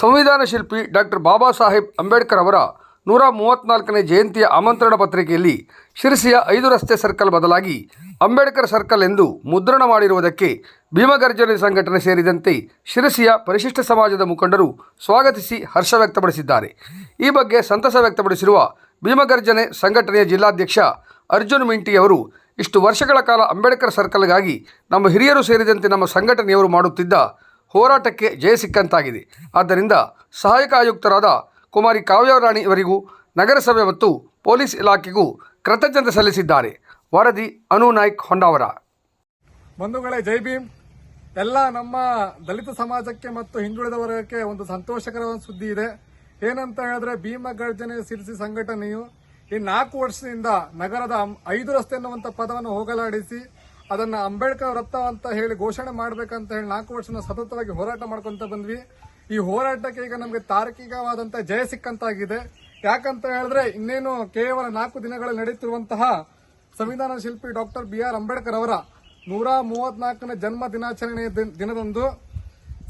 ಸಂವಿಧಾನ ಶಿಲ್ಪಿ ಡಾಕ್ಟರ್ ಬಾಬಾ ಸಾಹೇಬ್ ಅಂಬೇಡ್ಕರ್ ಅವರ ನೂರ ಮೂವತ್ತ್ನಾಲ್ಕನೇ ಜಯಂತಿಯ ಆಮಂತ್ರಣ ಪತ್ರಿಕೆಯಲ್ಲಿ ಶಿರಸಿಯ ಐದು ರಸ್ತೆ ಸರ್ಕಲ್ ಬದಲಾಗಿ ಅಂಬೇಡ್ಕರ್ ಸರ್ಕಲ್ ಎಂದು ಮುದ್ರಣ ಮಾಡಿರುವುದಕ್ಕೆ ಭೀಮಗರ್ಜನೆ ಸಂಘಟನೆ ಸೇರಿದಂತೆ ಶಿರಸಿಯ ಪರಿಶಿಷ್ಟ ಸಮಾಜದ ಮುಖಂಡರು ಸ್ವಾಗತಿಸಿ ಹರ್ಷ ವ್ಯಕ್ತಪಡಿಸಿದ್ದಾರೆ. ಈ ಬಗ್ಗೆ ಸಂತಸ ವ್ಯಕ್ತಪಡಿಸಿರುವ ಭೀಮಗರ್ಜನೆ ಸಂಘಟನೆಯ ಜಿಲ್ಲಾಧ್ಯಕ್ಷ ಅರ್ಜುನ್ ಮಿಂಟಿ ಅವರು, ಇಷ್ಟು ವರ್ಷಗಳ ಕಾಲ ಅಂಬೇಡ್ಕರ್ ಸರ್ಕಲ್ಗಾಗಿ ನಮ್ಮ ಹಿರಿಯರು ಸೇರಿದಂತೆ ನಮ್ಮ ಸಂಘಟನೆಯವರು ಮಾಡುತ್ತಿದ್ದ ಹೋರಾಟಕ್ಕೆ ಜಯ ಸಿಕ್ಕಂತಾಗಿದೆ. ಆದ್ದರಿಂದ ಸಹಾಯಕ ಆಯುಕ್ತರಾದ ಕುಮಾರಿ ಕಾವ್ಯರಾಣಿ ಇವರಿಗೂ ನಗರಸಭೆ ಮತ್ತು ಪೊಲೀಸ್ ಇಲಾಖೆಗೂ ಕೃತಜ್ಞತೆ ಸಲ್ಲಿಸಿದ್ದಾರೆ. ವರದಿ ಅನು ನಾಯ್ಕ್ ಹೊಂಡಾವರ. ಬಂಧುಗಳೇ, ಜೈ ಭೀಮ್. ಎಲ್ಲ ನಮ್ಮ ದಲಿತ ಸಮಾಜಕ್ಕೆ ಮತ್ತು ಹಿಂದುಳಿದ ವರ್ಗಕ್ಕೆ ಒಂದು ಸಂತೋಷಕರವಾದ ಸುದ್ದಿ ಇದೆ. ಏನಂತ ಹೇಳಿದ್ರೆ ಭೀಮ ಗರ್ಜನೆ ಸಿರಿಸಿ ಸಂಘಟನೆಯು ಈ ನಾಲ್ಕು ವರ್ಷದಿಂದ ನಗರದ ಐದು ರಸ್ತೆ ಎನ್ನುವಂಥ ಪದವನ್ನು ಹೋಗಲಾಡಿಸಿ ಅದನ್ನ ಅಂಬೇಡ್ಕರ್ ವೃತ್ತ ಅಂತ ಹೇಳಿ ಘೋಷಣೆ ಮಾಡ್ಬೇಕಂತ ಹೇಳಿ ನಾಲ್ಕು ವರ್ಷನ ಸತತವಾಗಿ ಹೋರಾಟ ಮಾಡ್ಕೊಂತ ಬಂದ್ವಿ. ಈ ಹೋರಾಟಕ್ಕೆ ಈಗ ನಮಗೆ ತಾರ್ಕಿಕವಾದಂತ ಜಯ ಸಿಕ್ಕಂತಾಗಿದೆ. ಯಾಕಂತ ಹೇಳಿದ್ರೆ ಇನ್ನೇನು ಕೇವಲ ನಾಲ್ಕು ದಿನಗಳಲ್ಲಿ ನಡೆಯುತ್ತಿರುವಂತಹ ಸಂವಿಧಾನ ಶಿಲ್ಪಿ ಡಾಕ್ಟರ್ ಬಿ ಆರ್ ಅಂಬೇಡ್ಕರ್ ಅವರ ನೂರ ಮೂವತ್ನಾಲ್ಕನೇ ಜನ್ಮ ದಿನಾಚರಣೆಯ ದಿನ- ದಿನದಂದು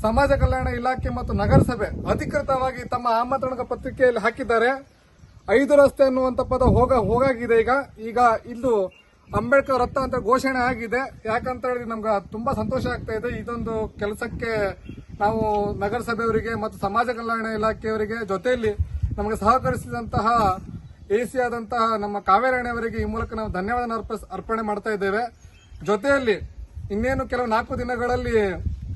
ಸಮಾಜ ಕಲ್ಯಾಣ ಇಲಾಖೆ ಮತ್ತು ನಗರಸಭೆ ಅಧಿಕೃತವಾಗಿ ತಮ್ಮ ಆಮಂತ್ರಣ ಪತ್ರಿಕೆಯಲ್ಲಿ ಹಾಕಿದ್ದಾರೆ. ಐದು ರಸ್ತೆ ಅನ್ನುವಂತ ಪದ ಹೋಗ, ಹೋಗಾಗಿದೆ ಈಗ. ಈಗ ಇಲ್ಲೂ ಅಂಬೇಡ್ಕರ್ ವೃತ್ತ ಅಂತ ಘೋಷಣೆ ಆಗಿದೆ. ಯಾಕಂತ ಹೇಳಿದ್ರೆ ನಮ್ಗೆ ತುಂಬಾ ಸಂತೋಷ ಆಗ್ತಾ ಇದೆ. ಇದೊಂದು ಕೆಲಸಕ್ಕೆ ನಾವು ನಗರಸಭೆಯವರಿಗೆ ಮತ್ತು ಸಮಾಜ ಕಲ್ಯಾಣ ಇಲಾಖೆಯವರಿಗೆ ಜೊತೆಯಲ್ಲಿ ನಮಗೆ ಸಹಕರಿಸಿದಂತಹ ಎಸಿ ಆದಂತಹ ನಮ್ಮ ಕಾವೇರಾಣಿಯವರಿಗೆ ಈ ಮೂಲಕ ನಾವು ಧನ್ಯವಾದ ಅರ್ಪಣೆ ಮಾಡ್ತಾ ಇದ್ದೇವೆ. ಜೊತೆಯಲ್ಲಿ ಇನ್ನೇನು ಕೆಲವು ನಾಲ್ಕು ದಿನಗಳಲ್ಲಿ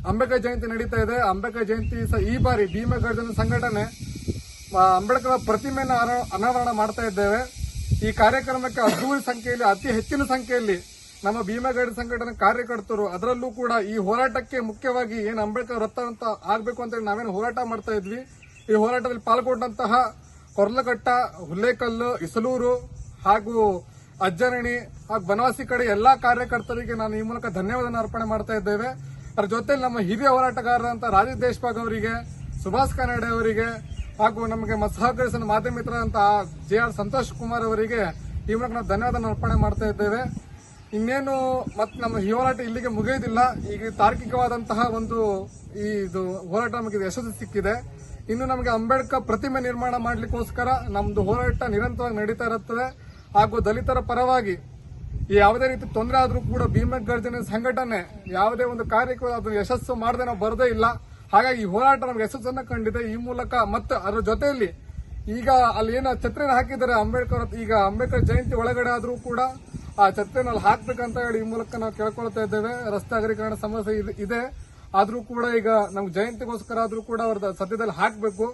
ಅಂಬೇಡ್ಕರ್ ಜಯಂತಿ ನಡೀತಾ ಇದೆ. ಅಂಬೇಡ್ಕರ್ ಜಯಂತಿ ಈ ಬಾರಿ ಭೀಮಗರ್ಜನ ಸಂಘಟನೆ ಅಂಬೇಡ್ಕರ್ ಪ್ರತಿಮೆಯನ್ನು ಅನ- ಅನಾವರಣ ಮಾಡ್ತಾ ಇದ್ದೇವೆ. ಈ ಕಾರ್ಯಕ್ರಮಕ್ಕೆ ಅದ್ದೂರಿ ಸಂಖ್ಯೆಯಲ್ಲಿ, ಅತಿ ಹೆಚ್ಚಿನ ಸಂಖ್ಯೆಯಲ್ಲಿ ನಮ್ಮ ಭೀಮಗಡ ಸಂಘಟನೆ ಕಾರ್ಯಕರ್ತರು, ಅದರಲ್ಲೂ ಕೂಡ ಈ ಹೋರಾಟಕ್ಕೆ ಮುಖ್ಯವಾಗಿ ಏನು ಅಂಬೇಡ್ಕರ್ ವೃತ್ತ ಅಂತ ಆಗಬೇಕು ಅಂತೇಳಿ ನಾವೇನು ಹೋರಾಟ ಮಾಡ್ತಾ ಇದ್ವಿ. ಈ ಹೋರಾಟದಲ್ಲಿ ಪಾಲ್ಗೊಂಡಂತಹ ಕೊರ್ಲಘಟ್ಟ, ಹುಲ್ಲೇಕಲ್ಲು, ಇಸಲೂರು ಹಾಗೂ ಅಜ್ಜರಣಿ ಹಾಗೂ ಬನವಾಸಿ ಕಡೆ ಎಲ್ಲಾ ಕಾರ್ಯಕರ್ತರಿಗೆ ನಾನು ಈ ಮೂಲಕ ಧನ್ಯವಾದ ಅರ್ಪಣೆ ಮಾಡ್ತಾ ಇದ್ದೇವೆ. ಅದರ ಜೊತೆಲಿ ನಮ್ಮ ಹಿರಿಯ ಹೋರಾಟಗಾರರಂತ ರಾಜೇಶ್ ದೇಶಪಾಗ್ ಅವರಿಗೆ, ಸುಭಾಷ್ ಕನ್ನಡೆ ಅವರಿಗೆ ಹಾಗೂ ನಮಗೆ ಸಹಕರಿಸಿದ ಮಾಧ್ಯಮ ಮಿತ್ರರಂತ ಜೆ ಆರ್ ಸಂತೋಷ್ ಕುಮಾರ್ ಅವರಿಗೆ ಈ ಮೂಲಕ ನಾವು ಧನ್ಯವಾದ ಅರ್ಪಣೆ ಮಾಡ್ತಾ ಇದ್ದೇವೆ. ಇನ್ನೇನು ಮತ್ತೆ ನಮ್ಮ ಈ ಹೋರಾಟ ಇಲ್ಲಿಗೆ ಮುಗಿಯೋದಿಲ್ಲ ಈಗ ತಾರ್ಕಿಕವಾದಂತಹ ಒಂದು ಈ ಇದು ಹೋರಾಟ ನಮಗೆ ಯಶಸ್ಸು ಸಿಕ್ಕಿದೆ. ಇನ್ನು ನಮಗೆ ಅಂಬೇಡ್ಕರ್ ಪ್ರತಿಮೆ ನಿರ್ಮಾಣ ಮಾಡಲಿಕ್ಕೋಸ್ಕರ ನಮ್ಮದು ಹೋರಾಟ ನಿರಂತರವಾಗಿ ನಡೀತಾ ಇರುತ್ತದೆ. ಹಾಗೂ ದಲಿತರ ಪರವಾಗಿ ಯಾವುದೇ ರೀತಿ ತೊಂದರೆ ಆದರೂ ಕೂಡ ಭೀಮಗರ್ಜನ ಸಂಘಟನೆ ಯಾವುದೇ ಒಂದು ಕಾರ್ಯಕ್ಕೆ ಅದು ಯಶಸ್ಸು ಮಾಡದೆ ನಾವು ಬರದೇ ಇಲ್ಲ. ಹಾಗಾಗಿ ಈ ಹೋರಾಟ ನಮ್ಗೆ ಯಶಸ್ಸನ್ನ ಕಂಡಿದೆ. ಈ ಮೂಲಕ ಮತ್ತು ಅದರ ಜೊತೆಯಲ್ಲಿ ಈಗ ಅಲ್ಲಿ ಏನೋ ಛತ್ರಿನ ಹಾಕಿದ್ದಾರೆ ಅಂಬೇಡ್ಕರ್ ಈಗ ಅಂಬೇಡ್ಕರ್ ಜಯಂತಿ ಒಳಗಡೆ ಆದ್ರೂ ಕೂಡ ಆ ಛತ್ರಿನ ಅಲ್ಲಿ ಹಾಕ್ಬೇಕಂತ ಹೇಳಿ ಈ ಮೂಲಕ ನಾವು ಕೇಳ್ಕೊಳ್ತಾ ಇದ್ದೇವೆ. ರಸ್ತೆ ಅಗಲೀಕರಣ ಸಮಸ್ಯೆ ಇದೆ- ಆದ್ರೂ ಕೂಡ ಈಗ ನಮ್ಗೆ ಜಯಂತಿಗೋಸ್ಕರ ಆದ್ರೂ ಕೂಡ ಅವ್ರದ್ದು ಸದ್ಯದಲ್ಲಿ ಹಾಕಬೇಕು.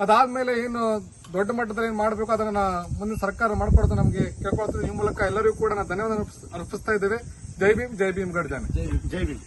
ಅದಾದ್ಮೇಲೆ ಏನು ದೊಡ್ಡ ಮಟ್ಟದಲ್ಲಿ ಏನು ಮಾಡಬೇಕು ಅದನ್ನ ಮುಂದಿನ ಸರ್ಕಾರ ಮಾಡ್ಕೊಡೋದು ನಮಗೆ ಕೇಳ್ಕೊಳ್ತದೆ ಈ ಮೂಲಕ ಎಲ್ಲರಿಗೂ ಕೂಡ ನಾವು ಧನ್ಯವಾದ ಅರ್ಪಿಸ್ತಾ ಇದ್ದೇವೆ. ಜೈ ಭೀಮ್ ಜೈ ಭೀಮ್ ಗರ್ಜನೆ ಜೈ ಭೀಮ್.